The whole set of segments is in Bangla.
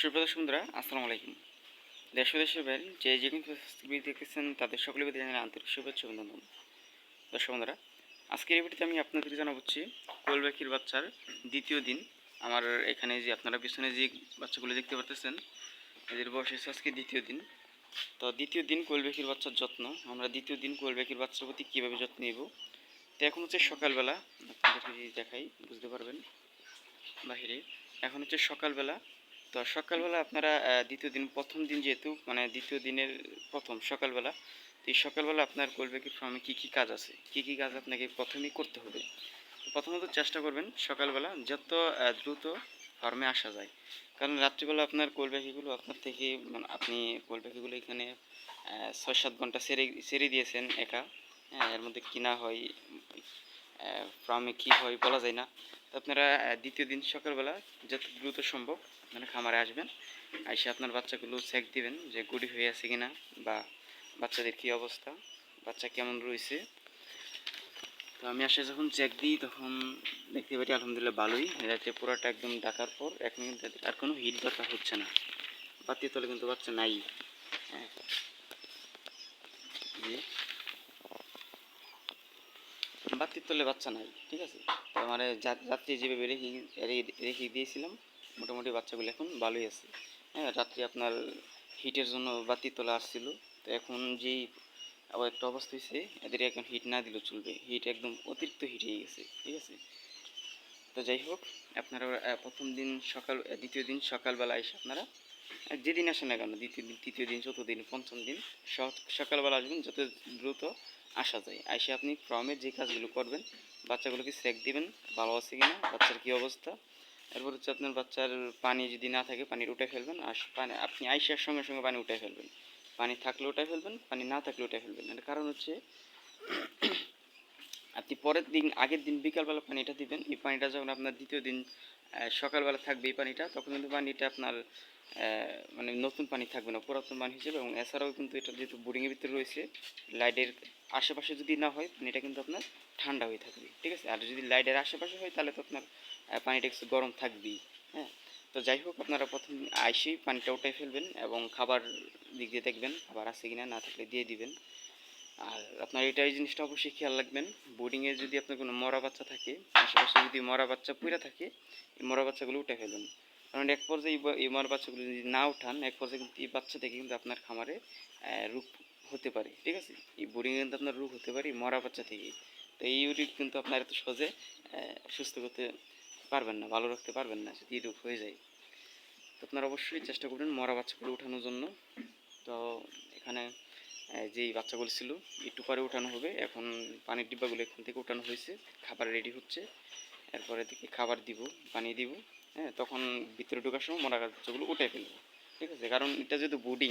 সুপ্রদর্শক বন্ধুরা, আসসালামু আলাইকুম। দেশ ও দেশের বাইরে যে যে কিন্তু দেখতেছেন, তাদের সকলে প্রতি জানাই আন্তরিক শুভেচ্ছা অভিনন্দন। দর্শক বন্ধুরা, আজকের এই ভিডিওতে আমি আপনাদের জানাবচ্ছি কোয়েল পাখির বাচ্চার দ্বিতীয় দিন। আমার এখানে যে আপনারা পিছনে যে বাচ্চাগুলো দেখতে পারতেছেন, এদের বয়স হচ্ছে আজকে দ্বিতীয় দিন। তো দ্বিতীয় দিন কোয়েল পাখির বাচ্চার যত্ন, আমরা দ্বিতীয় দিন কোয়েল পাখির বাচ্চার প্রতি কীভাবে যত্ন নেব, তো এখন হচ্ছে সকালবেলা, আপনাদেরকে দেখাই, বুঝতে পারবেন বাহিরে। এখন হচ্ছে সকালবেলা তো সকালবেলা আপনারা দ্বিতীয় দিন, প্রথম দিন যেহেতু মানে দ্বিতীয় দিনের প্রথম সকালবেলা, তো এই সকালবেলা আপনার কি ফার্মে কী কী কাজ আছে? কী কী কাজ আপনাকে প্রথমেই করতে হবে? প্রথমত চেষ্টা করবেন সকালবেলা যত দ্রুত ফার্মে আসা যায়। কারণ রাত্রিবেলা আপনার কোল পাখিগুলো আপনার থেকে মানে আপনি কোল পাখিগুলো এখানে ছয় সাত ঘণ্টা সেরে সেরে দিয়েছেন একা হ্যাঁ এর মধ্যে কিনা হয় ফার্মে কী হয় বলা যায় না। তো আপনারা দ্বিতীয় দিন সকালবেলা যত দ্রুত সম্ভব মানে খামারে আসবেন এসে আপনার বাচ্চাগুলো চেক দিবেন যে গুডি হয়ে আছে কিনা বা বাচ্চাদের কী অবস্থা, বাচ্চা কেমন রয়েছে। তো আমি আসে যখন চেক দিই তখন দেখতে পারি আলহামদুলিল্লাহ ভালোই। রাতে পুরোটা একদম ডাকার পর কিন্তু এদের আর কোনো হিট দরকার হচ্ছে না। বাতির তলে কিন্তু বাচ্চা নাই। হ্যাঁ। জি বাতির তলে বাচ্চা নাই, ঠিক আছে? তো মানে যা- রাত্রে যেভাবে রেখে রেখে দিয়েছিলাম, মোটামুটি বাচ্চাগুলো এখন ভালোই আছে। হ্যাঁ রাত্রে আপনার হিটের জন্য বাতি তোলা আসছিল, তো এখন যেই আবার একটা অবস্থা হয়েছে, এদের এখন হিট না দিলেও চলবে। হিট একদম অতিরিক্ত হিট হয়ে গেছে, ঠিক আছে? তো যাই হোক, আপনারা প্রথম দিন সকাল দ্বিতীয় দিন সকালবেলা এসে আপনারা যেদিন আসেন না কেন, দ্বিতীয় দিন, তৃতীয় দিন, চতুর্থ দিন, পঞ্চম দিন সকালবেলা আসবেন, যত দ্রুত আসা যায় এসে আপনি ফর্মে যে কাজগুলো করবেন, বাচ্চাগুলোকে চেক দিবেন, ভালো আছে কিনা, বাচ্চার কী অবস্থা। এরপর হচ্ছে আপনার বাচ্চার পানি যদি না থাকে পানি উঠে ফেলবেন, আর পানি আপনি আইসার সঙ্গে সঙ্গে পানি উঠে ফেলবেন। পানি থাকলে উঠে ফেলবেন, পানি না থাকলে উঠে ফেলবেন। এর কারণ হচ্ছে, আপনি পরের দিন, আগের দিন বিকালবেলা পানিটা দিবেন। এই পানিটা যখন আপনার দ্বিতীয় দিন সকালবেলা থাকবে এই পানিটা, তখন কিন্তু পানিটা আপনার মানে নতুন পানি থাকবে না, পুরাতন পানি হিসেবে এবং এছাড়াও কিন্তু এটা যেহেতু বোর্ডিংয়ের ভিতরে রয়েছে লাইটের আশেপাশে যদি না হয় পানিটা কিন্তু আপনার ঠান্ডা হয়ে থাকবে, ঠিক আছে? আর যদি লাইটের আশেপাশে হয়, তাহলে তো আপনার পানিটা একটু গরম থাকবেই হ্যাঁ? তো যাই হোক, আপনারা প্রথম আইসেই পানিটা উঠে ফেলবেন এবং খাবার দিক দিয়ে দেখবেন খাবার আছে কিনা, না থাকলে দিয়ে দিবেন। আর আপনার এটা এই জিনিসটা অবশ্যই খেয়াল রাখবেন বোর্ডিংয়ে যদি আপনার কোনো মরা বাচ্চা থাকে, আশেপাশে যদি মরা বাচ্চা পুরা থাকে, এই মরা বাচ্চাগুলো উঠে ফেলুন কারণ এক পর্যায়ে এই মরা বাচ্চাগুলো যদি না উঠান, এক পর্যায়ে কিন্তু এই বাচ্চা থেকে কিন্তু আপনার খামারে রোগ হতে পারে, ঠিক আছে? এই বোর্ডিংয়ে কিন্তু আপনার রোগ হতে পারে মরা বাচ্চা থেকে তো এই রোগ কিন্তু আপনার এত সহজে সুস্থ করতে পারবেন না, ভালো রাখতে পারবেন না যদি রোগ হয়ে যায়। তো আপনারা অবশ্যই চেষ্টা করবেন মরা বাচ্চাগুলো উঠানোর জন্য। তো এখানে যেই বাচ্চাগুলো ছিল, একটু পরে উঠানো হবে। এখন পানির ডিব্বাগুলো এখান থেকে উঠানো হয়েছে, খাবার রেডি হচ্ছে। এরপরে দিকে খাবার দিব পানি দিব। হ্যাঁ তখন ভিতরে ঢোকার সময় মরা বাচ্চাগুলো উঠে ফেলব, ঠিক আছে? কারণ এটা যেহেতু বোর্ডিং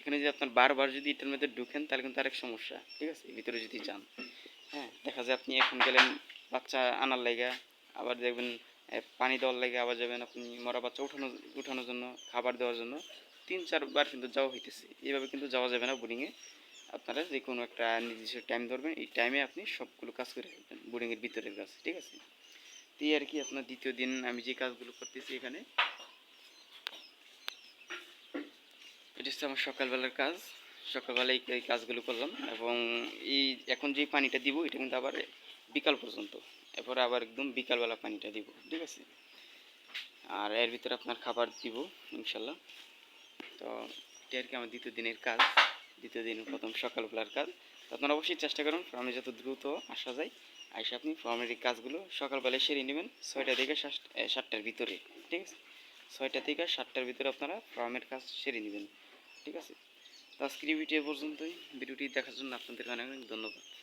এখানে যদি আপনার বারবার যদি এটার মধ্যে ঢুকেন, তাহলে কিন্তু আরেক সমস্যা, ঠিক আছে? ভিতরে যদি যান হ্যাঁ দেখা যায় আপনি এখন গেলেন, বাচ্চা আনার লাইগা, আবার দেখবেন পানি দেওয়ার লাগে আবার যাবেন আপনি মরা বাচ্চা উঠানো, উঠানোর জন্য, খাবার দেওয়ার জন্য, তিন, চারবার কিন্তু যাওয়া হইতেছে। এইভাবে কিন্তু যাওয়া যাবে না বোর্ডিংয়ে আপনারা যে কোনো একটা নির্দিষ্ট টাইম ধরবেন, এই টাইমে আপনি সবগুলো কাজ করে ফেলবেন বোর্ডিংয়ের ভিতরের কাজ, ঠিক আছে? এই আর কি আপনার দ্বিতীয় দিন আমি যে কাজগুলো করতেছি এখানে। এটা হচ্ছে আমার সকালবেলার কাজ। সকালবেলায় এই কাজগুলো করলাম এবং এই এখন যে পানিটা দিব, এটা কিন্তু আবার বিকাল পর্যন্ত। এরপরে আবার একদম বিকালবেলা পানিটা দিব, ঠিক আছে? আর এর ভিতরে আপনার খাবার দিব, ইনশাল্লাহ। তো এটা আর কি আমার দ্বিতীয় দিনের কাজ, দ্বিতীয় দিনের প্রথম সকালবেলার কাজ। আপনারা অবশ্যই চেষ্টা করুন আমি যত দ্রুত আসা যায় আইসে আপনি ফার্মের কাজগুলো সকালবেলায় সেরে নেবেন ছয়টা থেকে সাত- সাতটার ভিতরে, ঠিক আছে? ছয়টা থেকে সাতটার ভিতরে আপনারা ফর্মের কাজ সেরে নেবেন, ঠিক আছে? তো আজকের ভিডিও পর্যন্তই। ভিডিওটি দেখার জন্য আপনাদের অনেক অনেক ধন্যবাদ।